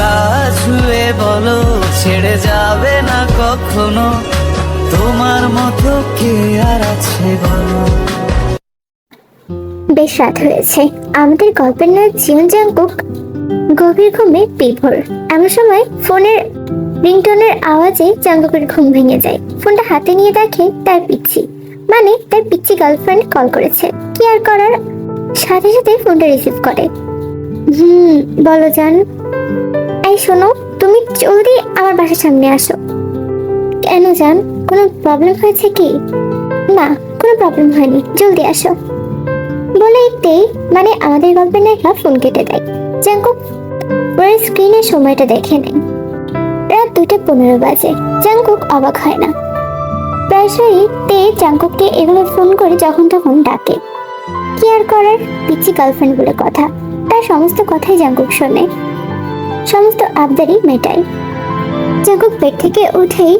গা ছুঁয়ে বলো, ছেড়ে যাবে না কখনো। তোমার মতো কে আর আছে বলো। বেশ রাত হয়েছে। আমাদের গল্পের নায়ক জিয়ন জাংকুক। গভীর ঘুমে বিভোর। এমন সময় ফোনের রিংটোনের আওয়াজে জাংকুকের ঘুম ভেঙে যায়। ফোনটা হাতে নিয়ে দেখে তার পিচ্ছি। মানে তার পিচ্ছি গার্লফ্রেন্ড কল করেছে। কি আর করার? সাথে সাথে ফোনটা রিসিভ করে। হুম, বলো জান। এই শোনো, তুমি জলদি আমার বাসার সামনে আসো। কেন জান, কোনো প্রবলেম হয়েছে কি? না, কোনো প্রবলেম হয়নি, জলদি আসো। বলে তেই মানে আমাদের গল্পের নায়িকা ফোন কেটে দেয়। জাঙ্কুক, ওর স্ক্রিনে সময়টা দেখে নেয় রাত দুটো পনেরো বাজে, জাঙ্কুক অবাক হয় না। প্রায়শই তে জাঙ্কুককে এভাবে ফোন করে যখন তখন ডাকে। কি আর করার? পিচ্ছি গার্লফ্রেন্ড বলে কথা। তার সমস্ত কথাই জাঙ্কুক শোনে। সমস্ত আবদারি মেটায়। জাঙ্কুক বেড থেকে উঠেই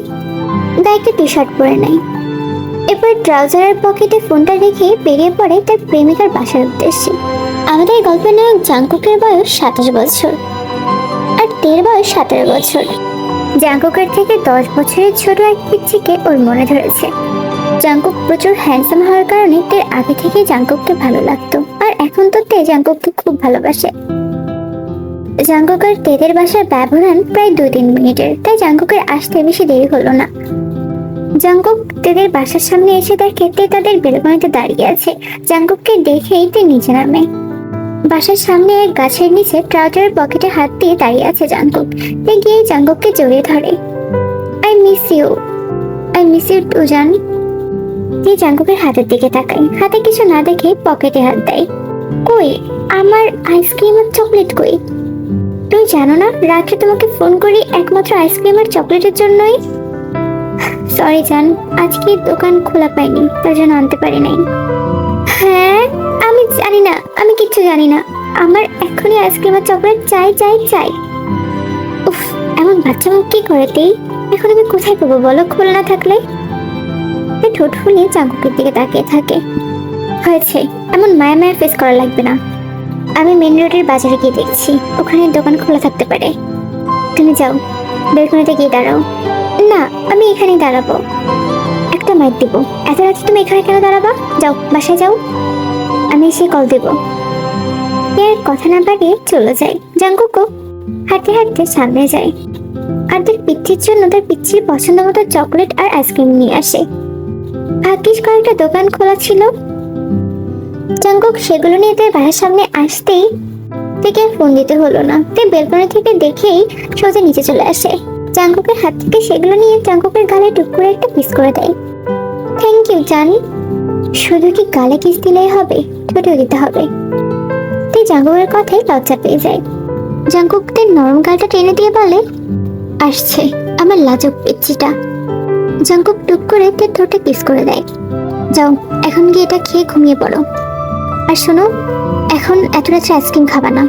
গায়ে একটা টি শার্ট পরে নেয়। এরপর ট্রাউজারের পকেটে ফোনটা রেখে বেরিয়ে পড়ে তার প্রেমিকার বাসার উদ্দেশ্যে। আমাদের গল্পের নায়ক জাংকুকের বয়স সাতাশ বছর আর তের বয়স সতেরো বছর। জাংকুকের থেকে দশ বছরের ছোট এক পিচ্ছিকে ওর মনে ধরেছে। জাংকুক প্রচুর হ্যান্ডসাম হওয়ার কারণে তের আগে থেকে জাংকুককে ভালো লাগতো। আর এখন তো তে জাংকুককে খুব ভালোবাসে। জাংকুক আর তেদের বাসার ব্যবধান প্রায় দু তিন মিনিটের। তাই জাংকুকের আসতে বেশি দেরি হলো না। জাঙ্কুক তেদের বাসার সামনে এসে দেখে তে তাদের বেলকনিতে দাঁড়িয়ে আছে। জাঙ্কুককে দেখেই তে নিচে নামে। বাসার সামনে এক গাছের নিচে ট্রাউজারের পকেটে হাত দিয়ে দাঁড়িয়ে আছে জাঙ্কুক তে গিয়ে জাঙ্কুককে জড়িয়ে ধরে। I miss you. I miss you too, জান। তে জাঙ্কুকের হাতের দিকে তাকায়। হাতে কিছু না দেখে পকেটে হাত দেয়। কই? আমার আইসক্রিম আর চকলেট কই? তুমি জানো না রাত্রে তোমাকে ফোন করি একমাত্র আইসক্রিম আর চকলেটের জন্যই? সরি জান, আজকে দোকান খোলা পাইনি, তার জন্য আনতে পারি নাই। হ্যাঁ আমি জানি না, আমি কিচ্ছু জানি না। আমার এখনই আইসক্রিম আর চকলেট চাই চাই চাই। উফ, এমন বাচ্চা মুখ কি করে তেই এখন আমি কোথায় পাবো বলো খোলা না থাকলে? ঠোঁট ফুলিয়ে চাঙ্কুকের দিকে তাকিয়ে থাকে। হয়েছে, এমন মায়া মায়া ফেস করা লাগবে না। আমি মেন রোডের বাজারে গিয়ে দেখছি। ওখানে দোকান খোলা থাকতে পারে। তুমি যাও, বেলকনিতে গিয়ে দাঁড়াও। না, আমি এখানেই দাঁড়াবো। একটা মাইক দেবো। এত রাতে তুমি এখানে কেন দাঁড়াবা? যাও, বাসায় যাও। আমি এসে কল দেব। এর কথা না বাড়িয়ে চলে যাই জাঙ্কুকো হাঁটতে হাঁটতে সামনে যায়। আর তার পিচ্ছির জন্য তার পিচ্ছির পছন্দ মতো চকলেট আর আইসক্রিম নিয়ে আসে। ভাগ্যিস কয়েকটা দোকান খোলা ছিল। জাঙ্কুক, সেগুলো নিয়ে তার বাসার সামনে আসতেই থেকে ফোন দিতে হলো না। তে বেলকনি থেকে দেখেই সোজা নিচে চলে আসে। জাঙ্কুকের হাত থেকে সেগুলো নিয়ে জাঙ্কুকের গালে টুক করে একটা পিস করে দেয়। থ্যাংক ইউ জান। শুধু কি গালে কিস দিলেই হবে? ঠোঁটেও দিতে হবে। তুই জাঙ্কুকের কথাই লজ্জা পেয়ে যায়। জাঙ্কুক তার নরম গালটা টেনে দিয়ে বলে, আসছে, আমার লাজক পিচ্ছিটা জাঙ্কুক টুক করে তার ঠোঁটে কিস করে দেয়। যাও, এখন গিয়ে এটা খেয়ে ঘুমিয়ে পড়ো। আর শোনো, এখন এত রাত্রে আইসক্রিম খাবা না।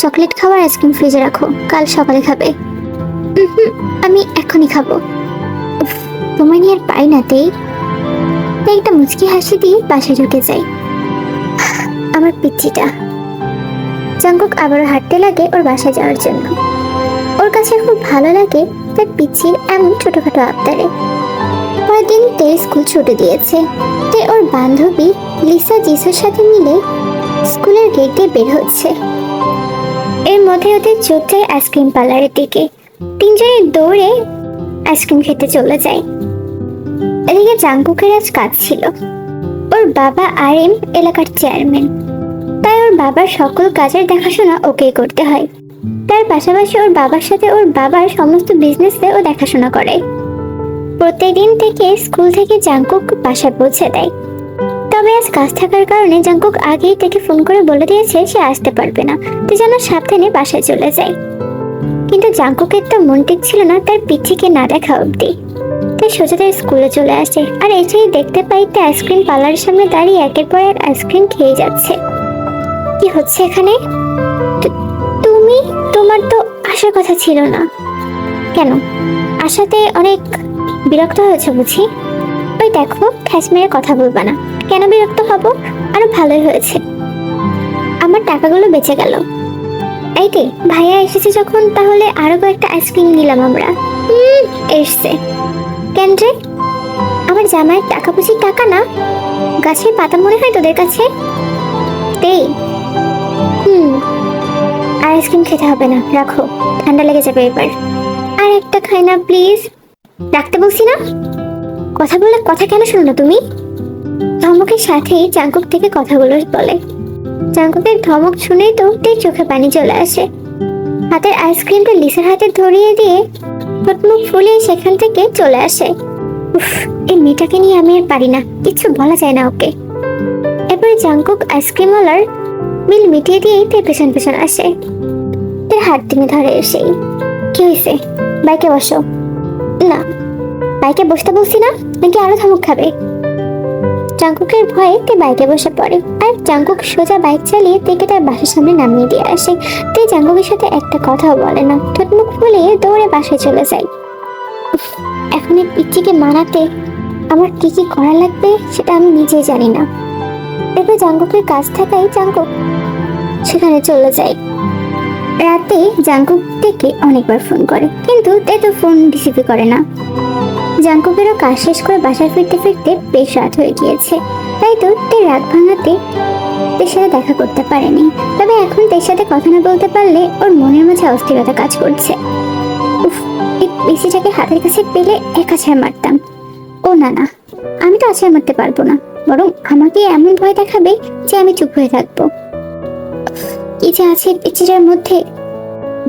চকলেট খাওয়ার আইসক্রিম ফ্রিজে রাখো, কাল সকালে খাবে। আমি এখনই খাব। তোমায় নিয়ে আর পাই না তেই তাই একটা মুচকি হাসি দিয়ে বাসায় ঢুকে যাই। আমার পিচ্চিটা। জাঙ্কুক আবারও হাঁটতে লাগে ওর বাসায় যাওয়ার জন্য। ওর কাছে খুব ভালো লাগে তার পিচ্ছির এমন ছোটখাটো আবদারে। পরের দিন তে স্কুল ছুটি দিয়েছে। তে ওর বান্ধবী লিসা, জিসুর সাথে মিলে স্কুলের গেট দিয়ে বের হচ্ছে। এর মধ্যে ওদের চোখ যায় আইসক্রিম পার্লারের দিকে। তিনজনে দৌড়ে আইসক্রিম খেতে চলে যায়। এদিকে জাঙ্কুকের আজ কাজ ছিল। ওর বাবা আর এম এলাকার চেয়ারম্যান তাই ওর বাবার সকল কাজের দেখাশোনা ওকেই করতে হয়। তার পাশাপাশি ওর বাবার সাথে ওর বাবার সমস্ত বিজনেসে ও দেখাশোনা করে। প্রত্যেকদিন থেকে স্কুল থেকে জাঙ্কুক বাসায় পৌঁছে দেয়। তবে আজ কাজ থাকার কারণে জাঙ্কুক আগেই তাকে ফোন করে বলে দিয়েছে সে আসতে পারবে না। তো যেন সাবধানে বাসায় চলে যায়। কিন্তু জাঙ্কুকের তো মন ঠিক ছিল না তার পিছিকে না দেখা অবধি। তাই সোজা তার স্কুলে চলে আসে আর এসেই দেখতে পাই তে আইসক্রিম পার্লারের সামনে দাঁড়িয়ে একের পর এক আইসক্রিম খেয়ে যাচ্ছে। কি হচ্ছে এখানে? তুমি? তোমার তো আসার কথা ছিল না। কেন? আসাতে অনেক বিরক্ত হয়েছে বুঝি? ওই দেখো খ্যাস মেরে কথা বলবা না। কেন বিরক্ত হব? আরও ভালোই হয়েছে। আমার টাকাগুলো বেঁচে গেল। এই ভাইয়া এসেছে যখন, তাহলে আরও কয়েকটা আইসক্রিম নিলাম আমরা। এসছে। কেন রে? আমার জামাইয়ের টাকা পুষির টাকা না? গাছের পাতা মনে হয় তোদের কাছে? তেই হুম। আইসক্রিম খেতে হবে না, রাখো। ঠান্ডা লেগে যাবে এবার। আর একটা খাই না, প্লিজ। রাখতে বলছি না কথা বলে কথা কেন শুনো না তুমি? ধমকের সাথে চাঙ্কুক থেকে কথাগুলো বলে চাঙ্কুকের ধমক শুনেই তো তের চোখে পানি চলে আসে। হাতের আইসক্রিমটা লিসার হাতে ধরিয়ে দিয়ে ঠোঁট মুখ ফুলিয়ে সেখান থেকে চলে আসে। উফ, এই মেয়েটাকে নিয়ে আমি আর পারি না কিছু বলা যায় না ওকে। এরপরে জাঙ্কুক আইসক্রিমওয়ালার বিল মিটিয়ে দিয়ে তের পেছন পেছন আসে। তার হাত টেনে ধরে এসেই। কি হয়েছে? বাইকে বসো। না, বাইকে বসতে বলছি না, নাকি আরও ধমক খাবে? জাঙ্কুকের ভয়ে তে বাইকে বসে পড়ে, আর জাঙ্কুক সোজা বাইক চালিয়ে তেকে তার বাসার সামনে নামিয়ে দিয়ে আসে। তে জাঙ্কুকের সাথে একটা কথাও বলে না ঠোঁট মুখ ফুলিয়ে দৌড়ে বাসায় চলে যায়। এখন এই পিচ্চিকে মানাতে আমার কি কি করা লাগবে সেটা আমি নিজেই জানি না। এরপর জাঙ্কুকের কাজ থাকাই জাঙ্কুক সেখানে চলে যায়। রাতে জাঙ্কুক থেকে অনেকবার ফোন করে, কিন্তু তে তো ফোন রিসিভ করে না। জাঙ্কুকেরও কাজ শেষ করে বাসায় ফিরতে ফিরতে বেশ রাত হয়ে গিয়েছে। তাই তো তে রাত ভাঙাতে তের সাথে দেখা করতে পারেনি। তবে এখন তের সাথে কথা না বলতে পারলে ওর মনের মাঝে অস্থিরতা কাজ করছে। উফ, এই হাতের কাছে পেলে এক আছাড় মারতাম। ও না না, আমি তো আছাড় মারতে পারব না, বরং আমাকে এমন ভয় দেখাবে যে আমি চুপ হয়ে থাকব। কি যে আছে পিচিটার মধ্যে।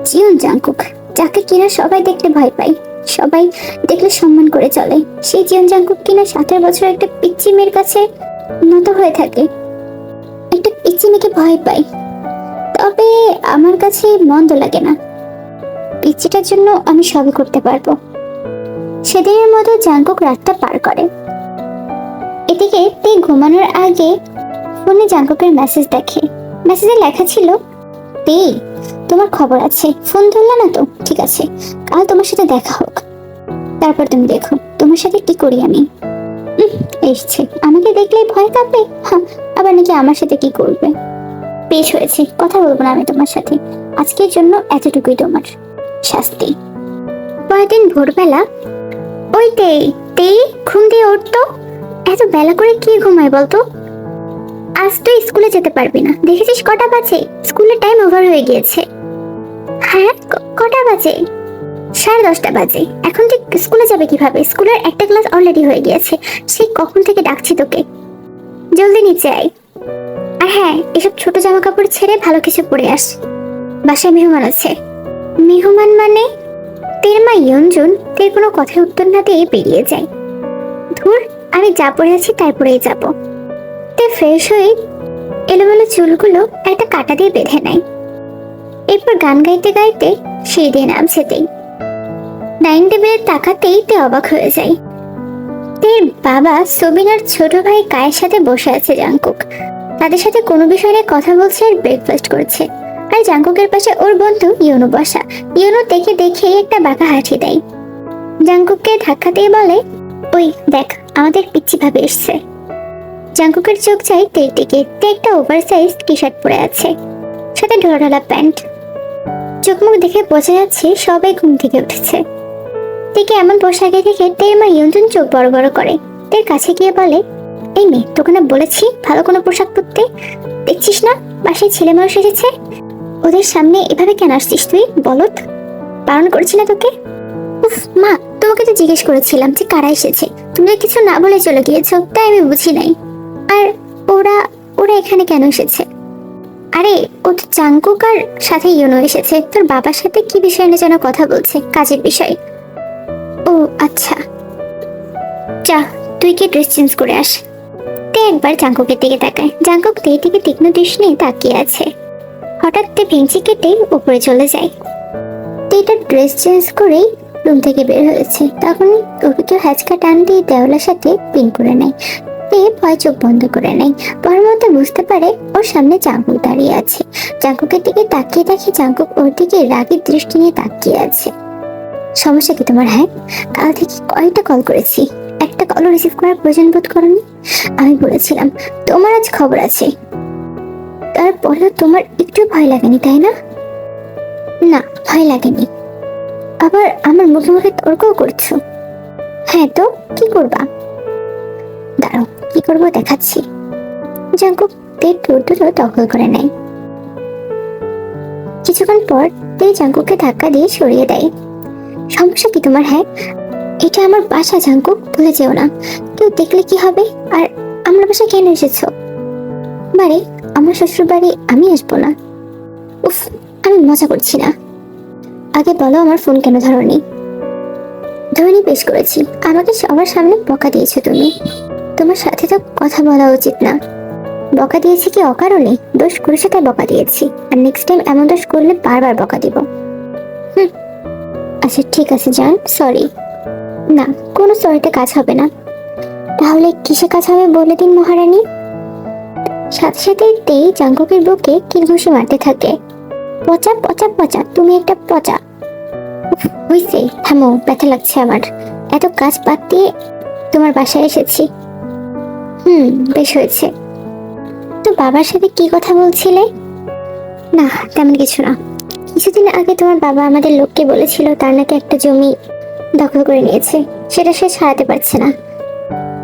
জীবন জাঙ্কুক যাকে কিনা সবাই দেখলে ভয় পায়, সবাই দেখলে সম্মান করে চলে। সেই জীবন জাঙ্কুক কিনা সতেরো বছর একটা পিচ্চি মেয়ের কাছে নত হয়ে থাকে। একটা পিচ্চি মেয়েকে ভয় পাই তবে আমার কাছে মন্দ লাগে না। পিচ্চিটার জন্য আমি সবই করতে পারব। সেদিনের মতো জাঙ্কুক রাতটা পার করে। এদিকে তে ঘুমানোর আগে ফোনে জাঙ্কুকের মেসেজ দেখে। মেসেজে লেখা ছিল তে তোমার খবর আছে। ফোন ধরলে না তো? ঠিক আছে, কাল তোমার সাথে দেখা হোক। তারপর তুমি দেখো, তোমার সাথে কি করি আমি? এসছে। আমাকে দেখলে ভয় কাঁপবে হ্যাঁ আবার নাকি আমার সাথে কি করবে? পেশ হয়েছে, কথা বলব না আমি তোমার সাথে। আজকের জন্য এতটুকুই তোমার শাস্তি। পরের দিন ভোরবেলা, ওই তে তে ঘুম দিয়ে উঠতো? এত বেলা করে কি ঘুমায় বলতো? আজ তুই স্কুলে যেতে পারবি না। দেখেছিস কটা বাজে? স্কুলের টাইম ওভার হয়ে গিয়েছে। হ্যাঁ কটা বাজে? সাড়ে দশটা বাজে। এখন তুই স্কুলে যাবে কীভাবে? স্কুলের একটা ক্লাস অলরেডি হয়ে গিয়েছে। সেই কখন থেকে ডাকছি তোকে। জলদি নিচে আয়। আর হ্যাঁ এসব ছোট জামা কাপড় ছেড়ে ভালো কিছু পরে আস। বাসায় মেহমান আছে। মেহমান মানে? তের মা ইয়ঞ্জন, তের কোনো কথার উত্তর না দিয়ে বেরিয়ে যায়। ধুর, আমি যা পরে আছি তাই পরেই যাব। তে ফ্রেশ হয়ে এলোমেলো চুলগুলো একটা কাটা দিয়ে বেঁধে নেয়। এরপর গান গাইতে গাইতে সেই দিয়ে নামছে নামছেতেই ডাইনিং টেবিলে তাকাতেই তে অবাক হয়ে যায়। তের বাবা সবিনার ছোট ভাই কায়ের সাথে বসে আছে জাঙ্কুক তাদের সাথে কোনো বিষয় নিয়ে কথা বলছে আর ব্রেকফাস্ট করছে। আর জাঙ্কুকের পাশে ওর বন্ধু ইউনো বসা। ইউনো দেখে দেখে একটা বাঁকা হাঁটি দেয়। জাঙ্কুককে ধাক্কা দিয়ে বলে, ওই দেখ, আমাদের পিচ্ছি ভাবে এসছে। জাঙ্কুকের চোখ যায় তের দিকে তে একটা ওভার সাইজ টি শার্ট পরে আছে। সাথে ঢোলা প্যান্ট। চোখ মুখ দেখে বোঝা যাচ্ছে সবাই ঘুম থেকে উঠেছে। তেকে এমন পোশাকে দেখে তের মা ইয়ঞ্জন চোখ বড় বড় করে। তের কাছে গিয়ে বলে, এই মেয়ে তোকে বলেছি, ভালো কোনো পোশাক পরতে। দেখছিস না, বাসায় ছেলে মানুষ এসেছে ওদের সামনে এভাবে কেন আসছিস তুই? বলত বারণ করেছি না তোকে? উফ, মা, তোমাকে তো জিজ্ঞেস করেছিলাম যে কারা এসেছে। তুমি কিছু না বলে চলে গিয়েছো, তাই আমি বুঝি নাই। আর ওরা ওরা এখানে কেন এসেছে? আরে, ও তো চাঙ্কুকার সাথে ইউনো এসেছে। তোর বাবার সাথে কি বিষয় নিয়ে যেন কথা বলছে? কাজের বিষয়। ও আচ্ছা। যা, তুই কি ড্রেস চেঞ্জ করে আস। তে একবার জাঙ্কুকের দিকে তাকায়। জাঙ্কুক তের দিকে তীক্ষ্ণ দৃষ্টি তাকিয়ে আছে। হঠাৎ তে ভেঙচি কেটে উপরে চলে যায়। তেটা ড্রেস চেঞ্জ করেই রুম থেকে বের হয়েছে। তখন ওকে কেউ হ্যাচকা টান দিয়ে দেওয়ালের সাথে পিন করে নেয়। তে ভয় চোখ বন্ধ করে নেয়। পর মধ্যে বুঝতে পারে ওর সামনে চাঙ্কুক দাঁড়িয়ে আছে। চাঙ্কুকের দিকে তাকিয়ে দেখে চাঙ্কুক ওর দিকে রাগের দৃষ্টি নিয়ে তাকিয়ে আছে। সমস্যা কি তোমার হ্যাঁ? কাল থেকে কয়েকটা কল করেছি? একটা কলও রিসিভ করার প্রয়োজন বোধ করনি? আমি বলেছিলাম, তোমার আজ খবর আছে। তারপরেও তোমার একটু ভয় লাগেনি, তাই না? না, ভয় লাগেনি। আবার আমার মুখে মুখে তর্কও করছ। হ্যাঁ তো, কি করবা? দাঁড়াও, কি করব দেখাচ্ছি। জাঙ্কুক তের ঠোঁট দুটো দখল করে নেয়। কিছুক্ষণ পর তে জাঙ্কুককে ধাক্কা দিয়ে সরিয়ে দেয়। সমস্যা কি তোমার হ্যাঁ? এটা আমার বাসা, জাঙ্কুক, ভুলে যেও না। কেউ দেখলে কি হবে? আর আমার বাসা কেন এসেছ? বাড়ি আমার শ্বশুর বাড়ি আমি আসব না। উফ, আমি মজা করছি না। আগে বলো আমার ফোন কেন ধরনি? ধরনি বেশ করেছি। আমাকে সবার সামনে বকা দিয়েছ তুমি। তোমার সাথে তো কথা বলা উচিত না। বকা দিয়েছি কি অকারণে? দোষ করেছে তাই বকা দিয়েছি। আর নেক্সট টাইম এমন দোষ করলে বারবার বকা দিব। আচ্ছা ঠিক আছে, জান। সরি না, কোনো সরিতে কাজ হবে না। তাহলে কিসে কাজ হবে বলে দিন মহারানী? সাথে সাথে তেই জাঙ্কুকের বুকে কিল ঘুষি মারতে থাকে। পচা পচা পচা, তুমি একটা পচা। হইছে। থামো, ব্যথা লাগছে আমার। এত কাজ বাদ দিয়ে তোমার বাসায় এসেছি। হুম, বেশ হয়েছে। তো বাবার সাথে কি কথা বলছিলে? না, তেমন কিছু না। কিছুদিন আগে তোমার বাবা আমাদের লোককে বলেছিল তার নাকি একটা জমি দখল করে নিয়েছে, সেটা সে ছাড়াতে পারছে না।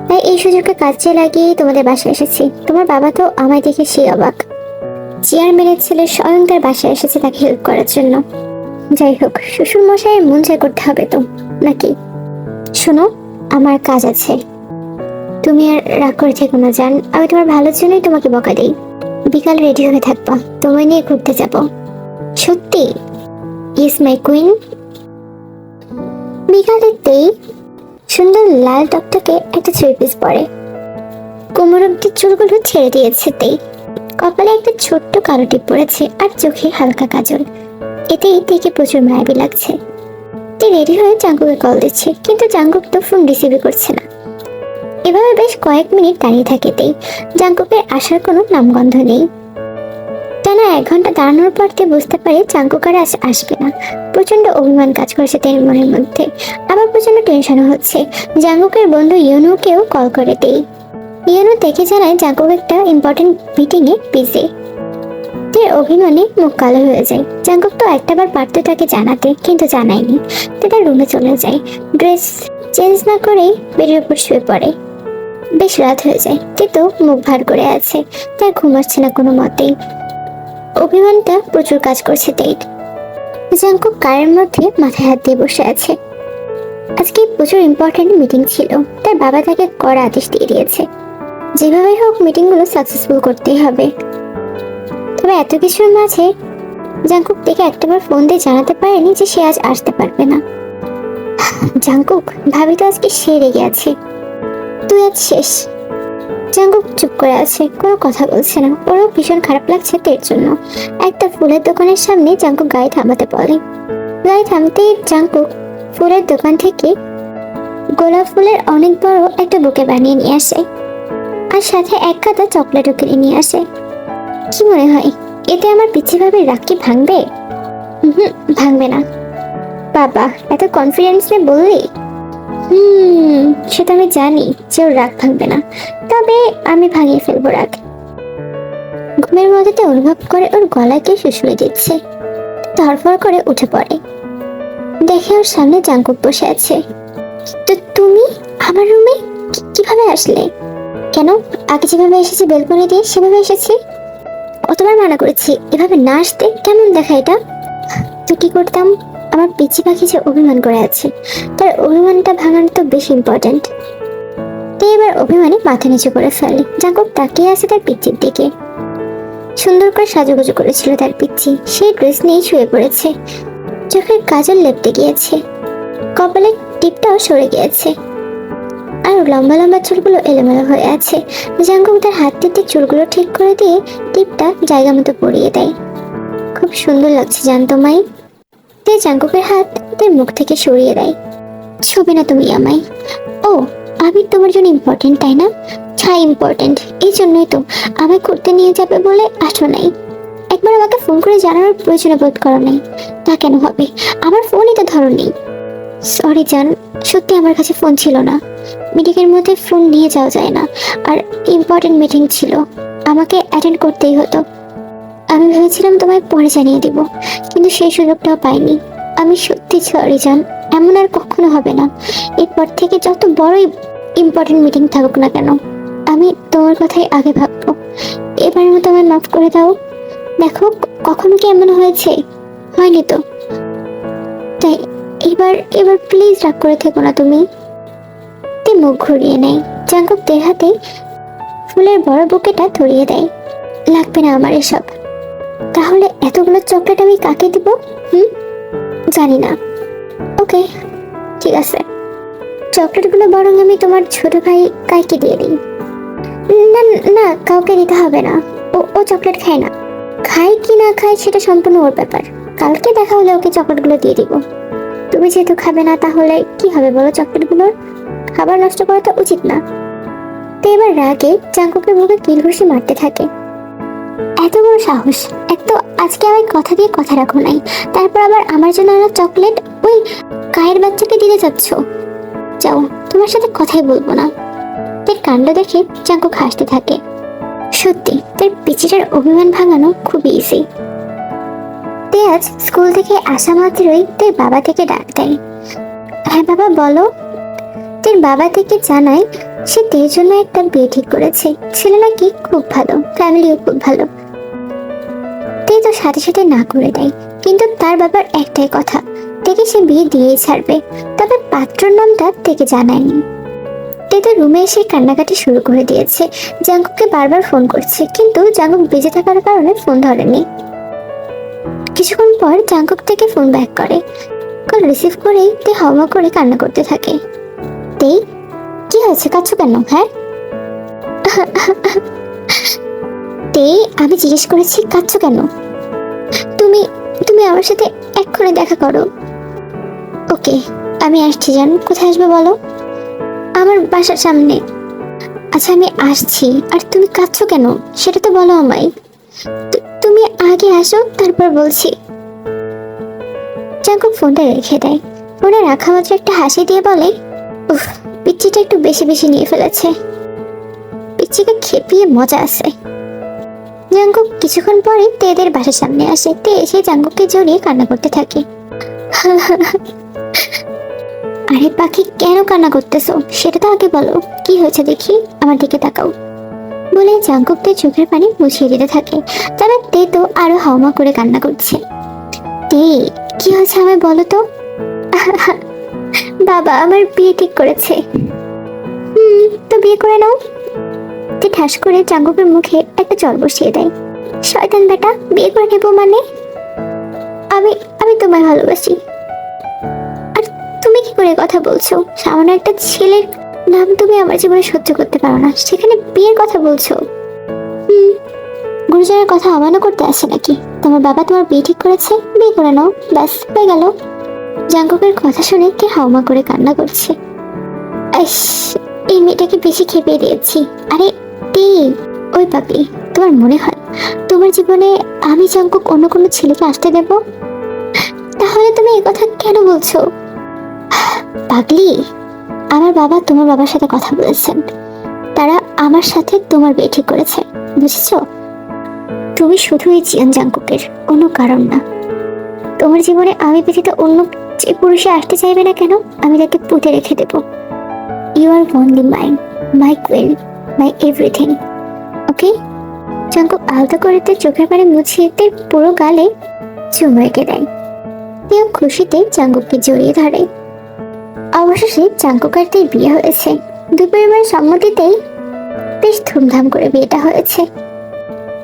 তাই এই সুযোগকে কাজে লাগিয়ে তোমাদের বাসায় এসেছি। তোমার বাবা তো আমায় দেখে সেই অবাক। চেয়ারম্যানের ছেলে স্বয়ং তার বাসায় এসেছে তাকে হেল্প করার জন্য। যাই হোক শ্বশুর মশাইয়ের মন জয় করতে হবে তো, নাকি? শোনো, আমার কাজ আছে। তুমি আর রাগ করে থেকো না, জান। আমি তোমার ভালোর জন্যই তোমাকে বকা দিই। বিকাল রেডি হয়ে থাকবা। তোমায় নিয়ে ঘুরতে যাব। সত্যি? ইস মাই কুইন বিকালেতেই সুন্দর লাল টকটকে একটা থ্রি পিস পরে। কোমর অব্দি চুলগুলো ছেড়ে দিয়েছে তেই। কপালে একটা ছোট্ট কালো টিপ পড়েছে আর চোখে হালকা কাজল। এতেই তেকে প্রচুর মায়াবী লাগছে। তে রেডি হয়ে জাঙ্কুকে কল দিচ্ছে, কিন্তু জাঙ্কুক তো ফোন রিসিভই করছে না। এভাবে বেশ কয়েক মিনিট দাঁড়িয়ে থাকে তেই জাঙ্কুকের আসার কোনো নামগন্ধ নেই। টানা এক ঘণ্টা দাঁড়ানোর পর তে বুঝতে পারে জাঙ্কুক আর আজ আসবে না। প্রচণ্ড অভিমান কাজ করছে তের মনের মধ্যে। আবার প্রচণ্ড টেনশনও হচ্ছে। জাঙ্কুকের বন্ধু ইউনুকেও কল করে দেই ইউনু দেখে জানায় জাঙ্কুক একটা ইম্পর্টেন্ট মিটিংয়ে বিজি তের অভিমানে মুখ কালো হয়ে যায়। জাঙ্কুক তো একটাবার পারতো তাকে জানাতে, কিন্তু জানায়নি। তে তার রুমে চলে যায়। ড্রেস চেঞ্জ না করেই বেডের উপর শুয়ে পড়ে। বেশ রাত হয়ে যায়, কিন্তু মুখ ভার করে আছে, তার ঘুম আসছে না কোনো মতেই। অভিমানটা প্রচুর কাজ করছে তেইট। জাঙ্কুক কারের মধ্যে মাথায় হাত দিয়ে বসে আছে। আজকে প্রচুর ইম্পর্ট্যান্ট মিটিং ছিল, তার বাবা তাকে কড়া আদেশ দিয়ে দিয়েছে। যেভাবে হোক মিটিংগুলো সাকসেসফুল করতেই হবে। তবে এত কিছুর মাঝে জাঙ্কুক দেখে একটাবার ফোন দিয়ে জানাতে পারেনি যে সে আজ আসতে পারবে না। জাঙ্কুক, ভাবি তো আজকে সে রেগে আছে। তুই আজ শেষ। জাঙ্কুক চুপ করে আছে, কোনো কথা বলছে না। ওরও ভীষণ খারাপ লাগছে তের জন্য। একটা ফুলের দোকানের সামনে জাঙ্কুক গাড়ি থামাতে বলে। গাড়ি থামতেই জাঙ্কুক ফুলের দোকান থেকে গোলাপ ফুলের অনেক বড় একটা বুকে বানিয়ে নিয়ে আসে। আর সাথে এক কাতা চকলেটও কিনে নিয়ে আসে। কি মনে হয়, এতে আমার পিচ্ছি ভাবে রাগ কি ভাঙবে? হুম ভাঙবে না। বাবা, এত কনফিডেন্স নিয়ে বললি? হুম, সেটা আমি জানি যে ওর রাগ ভাঙবে না। তবে আমি ভাঙিয়ে ফেলব রাগ। ঘুমের মধ্যে অনুভব করে ওর গলায় কে শুশুয়ে দিচ্ছে। ধরফর করে উঠে পড়ে। দেখে ওর সামনে জাঙ্কুক বসে আছে। তো তুমি আমার রুমে কীভাবে আসলে? কেন? আগে যেভাবে এসেছি, বেলকনি দিয়ে সেভাবে এসেছি? কতবার মানা করেছি, এভাবে না আসতে কেমন দেখা এটা? তো কি করতাম? আমার পিচি পাখি যে অভিমান করে আছে, তার অভিমানটা ভাঙানো তো বেশি ইম্পর্ট্যান্ট তো এবার অভিমানে মাথা নিচু করে ফেলে। জাঙ্কুক তাকিয়ে আছে তার পিচির দিকে। সুন্দর করে সাজুগুজু করেছিল তার পিচ্ছি সেই ড্রেস নিয়েই শুয়ে পড়েছে। চোখের কাজল লেপটে গিয়েছে। কপালের টিপটাও সরে গিয়েছে। আর লম্বা লম্বা চুলগুলো এলোমেলো হয়ে আছে। জাঙ্কুক তার হাত দিয়ে চুলগুলো ঠিক করে দিয়ে টিপটা জায়গা মতো পরিয়ে দেয়। খুব সুন্দর লাগছে, জানতো মাই। তে জাঙ্কুকের হাত তার মুখ থেকে সরিয়ে দেয়। ছবি না তুমি আমায়। ও, আমি তোমার জন্য ইম্পর্টেন্ট তাই না? ছাই ইম্পর্টেন্ট এই জন্যই তো আমায় ঘুরতে নিয়ে যাবে বলে আসো নাই। একবার আমাকে ফোন করে জানানোর প্রয়োজন বোধ করো নাই। তা কেন হবে? আমার ফোনই তো ধরো নেই। সরি জান, সত্যি আমার কাছে ফোন ছিল না। মিটিংয়ের মধ্যে ফোন নিয়ে যাওয়া যায় না। আর ইম্পর্টেন্ট মিটিং ছিল। আমাকে অ্যাটেন্ড করতেই হতো। আমি ভেবেছিলাম তোমায় পরে জানিয়ে দিব, কিন্তু সেই সুযোগটাও পাইনি। আমি সত্যি সরি জান, এমন আর কখনো হবে না। এরপর থেকে যত বড়ই ইম্পর্টেন্ট মিটিং থাকুক না কেন, আমি তোমার কথাই আগে ভাববো। এবারের মতো আমায় মাফ করে দাও। দেখো, কখনো কি এমন হয়েছে? হয়নি তো। তাই এবার এবার প্লিজ রাগ করে থেকো না তুমি। তে মুখ ঘুরিয়ে নেয়। জাঙ্কুক দের হাতে ফুলের বড় বুকেটা ধরিয়ে দেয়। লাগবে না আমার এসব। তাহলে এতগুলো চকলেট আমি কাকে দিব? হুম? জানি না। ওকে, ঠিক আছে। চকলেটগুলো বরং আমি তোমার ছোট ভাই কাইকে দিয়ে দিই। না না, কাউকে দিতে হবে না। ও ও চকলেট খায় না। খায় কি না খায় সেটা সম্পূর্ণ ওর ব্যাপার। কালকে দেখা হলে ওকে চকলেটগুলো দিয়ে দিব। তুমি যেহেতু খাবে না, তাহলে কি হবে বলো চকলেটগুলোর খাবার নষ্ট করা তো উচিত না। তো এবার রাগে চাঙ্কুকের মুখে কিল ঘুষি মারতে থাকে। এত বড় সাহস। এক তো আজকে আমি কথা দিয়ে কথা রাখো নাই। তারপর আবার আমার জন্য আনা চকলেট ওই কায়ের বাচ্চাকে দিতে যাচ্ছ। যাও, তোমার সাথে কথাই বলব না। তের কাণ্ড দেখে চাঙ্কুক হাসতে থাকে। সত্যি, তার পিচিটার অভিমান ভাঙানো খুব ইজি তে আজ স্কুল থেকে আসা মাত্রই তোর বাবা থেকে ডাক দেয়। হ্যাঁ বাবা, বলো। তোর বাবা থেকে জানায় সে তের জন্য একটা বিয়ে ঠিক করেছে। ছেলে নাকি খুব ভালো, ফ্যামিলিও খুব ভালো। তে তো সাথে সাথে না করে দেয়, কিন্তু তার বাবার একটাই কথা তেকে সে বিয়ে দিয়েই ছাড়বে। তবে পাত্রর নামটা তেকে জানায়নি। তে তো রুমে এসে কান্নাকাটি শুরু করে দিয়েছে। জাঙ্কুককে বারবার ফোন করছে, কিন্তু জাঙ্কুক বেঁচে থাকার কারণে ফোন ধরেনি। কিছুক্ষণ পর জাঙ্কুক থেকে ফোন ব্যাক করে। কল রিসিভ করেই তে হাওয়া করে কান্না করতে থাকে। তেই কি হয়েছে? কাচ্ছ কেন? হ্যাঁ? তেই আমি জিজ্ঞেস করেছি কাচ্ছ কেন? তুমি তুমি আমার সাথে এক্ষুনি দেখা করো। ওকে, আমি আসছি, জান। কোথায় আসবে বলো? আমার বাসার সামনে। আচ্ছা আমি আসছি। আর তুমি কাঁদছ কেন? সেটা তো বলো আমায়। তুমি আগে আসো, তারপর বলছি। জাঙ্কুক ফোনটা রেখে দেয়। ফোনে রাখা মাত্র একটা হাসি দিয়ে বলে উফ, পিচ্চিটা একটু বেশি বেশি নিয়ে ফেলেছে। পিচ্চিকে খেপিয়ে মজা আছে। জাঙ্কুক কিছুক্ষণ পরে তেদের বাসার সামনে আসে। তে এসে জাঙ্কুককে জড়িয়ে কান্না করতে থাকে। আরে পাখি, কেন কান্না করতেছো? সেটা তো আগে বলো। কি হয়েছে দেখি? আমার দিকে তাকাও। বলে জাঙ্কুকদের চোখের পানি মুছিয়ে দিতে থাকে। তবে তে তো আরও হাওমা করে কান্না করছে। তে, কি হয়েছে আমায় বলো তো? বাবা আমার বিয়ে ঠিক করেছে। হুম, তো বিয়ে করে নাও। তে ঠাস করে জাঙ্কুকের মুখে একটা জল বসিয়ে দেয়। শয়তান বেটা, বিয়ে করে নেব মানে? আমি আমি তোমায় ভালোবাসি। আর তুমি কি করে কথা বলছো? সামান্য একটা ছেলের নাম তুমি আমার জীবনে সহ্য করতে পারো না। সেখানে বিয়ের কথা বলছো। হুম, গুরুজনের কথা অমান্য করতে আসে নাকি? তোমার বাবা তোমার বিয়ে ঠিক করেছে? বিয়ে করে নাও। ব্যাস, হয়ে গেল। জাঙ্কুকের কথা শুনে কে হাওমা করে কান্না করছে? এই মেয়েটাকে বেশি খেপে দিয়েছি। আরে তে ওই পাগলি তোমার মনে হয়? তোমার জীবনে আমি জাঙ্কুক অন্য কোনো ছেলেকে আসতে দেব? তাহলে তুমি এই কথা কেন বলছো? পাগলি, আমার বাবা তোমার বাবার সাথে কথা বলেছেন। তারা আমার সাথে তোমার বিয়ে ঠিক করেছে, বুঝেছ? তুমি শুধুই জিয়ান জাঙ্কুকের কোনো কারণ না। তোমার জীবনে আমি ব্যতীত অন্য যে পুরুষে আসতে চাইবে না কেন, আমি তাকে পুঁতে রেখে দেব। You are only mine my queen my everything okay Jungkook আলতো করে তার চোখের পানি মুছিয়ে তার পুরো গালে চুমু এঁকে দেয়। তেও খুশিতে জাঙ্কুককে জড়িয়ে ধরে। অবশেষে চাঙ্কুকারদের বিয়ে হয়েছে। দুই পরিবারের সম্মতিতেই বেশ ধুমধাম করে বিয়েটা হয়েছে।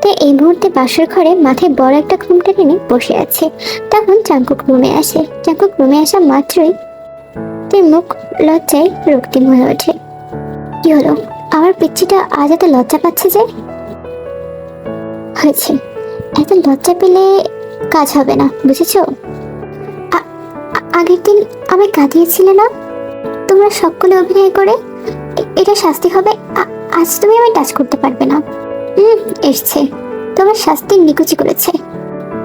তে এই মুহূর্তে বাসর ঘরে মাথায় বড় একটা ঘুমটা টেনে বসে আছে। তখন চাঙ্কুক রুমে আসে। চাঙ্কুক রুমে আসা মাত্রই তের মুখ লজ্জায় রক্তিম হয়ে ওঠে। কি হলো? আমার পিচ্ছিটা আজ এত লজ্জা পাচ্ছে যে? হয়েছে। এত লজ্জা পেলে কাজ হবে না, বুঝেছ? আগের দিন আমায় কাঁদিয়েছিলে না? তোমরা সকলে অভিনয় করে এটা শাস্তি হবে। আজ তুমি আমায় টাচ করতে পারবে না। হুম, এসছে। তোমার শাস্তি নিকুচি করেছে।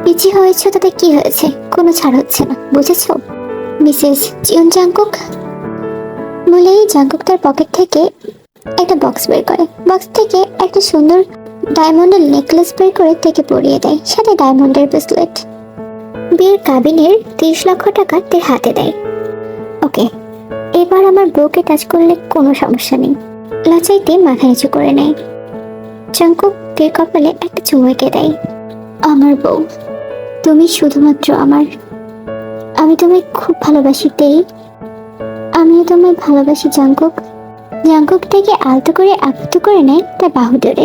পিছি হয়েছে, তাতে কি হয়েছে? কোনো ছাড় হচ্ছে না, বুঝেছ? মিসেস জিয়ন জাঙ্কুক বলেই জাঙ্কুক তার পকেট থেকে একটা বক্স বের করে। বক্স থেকে একটা সুন্দর ডায়মন্ডের নেকলেস বের করে থেকে পরিয়ে দেয়। সাথে ডায়মন্ডের ব্রেসলেট বিয়ের কাবিনের তিরিশ লক্ষ টাকা তের হাতে দেয়। ওকে, এবার আমার বউকে টাচ করলে কোনো সমস্যা নেই। লচাইতে মাথা নিচু করে নেয়। চাঙ্কুক তের কপালে একটা চুমু দেয়? আমার বউ, তুমি শুধুমাত্র আমার। আমি তোমায় খুব ভালোবাসি তেই আমিও তোমায় ভালোবাসি, জাঙ্কুক। জাঙ্কুক থেকে আলতো করে আবদ্ধ করে নেয় তার বাহু ধরে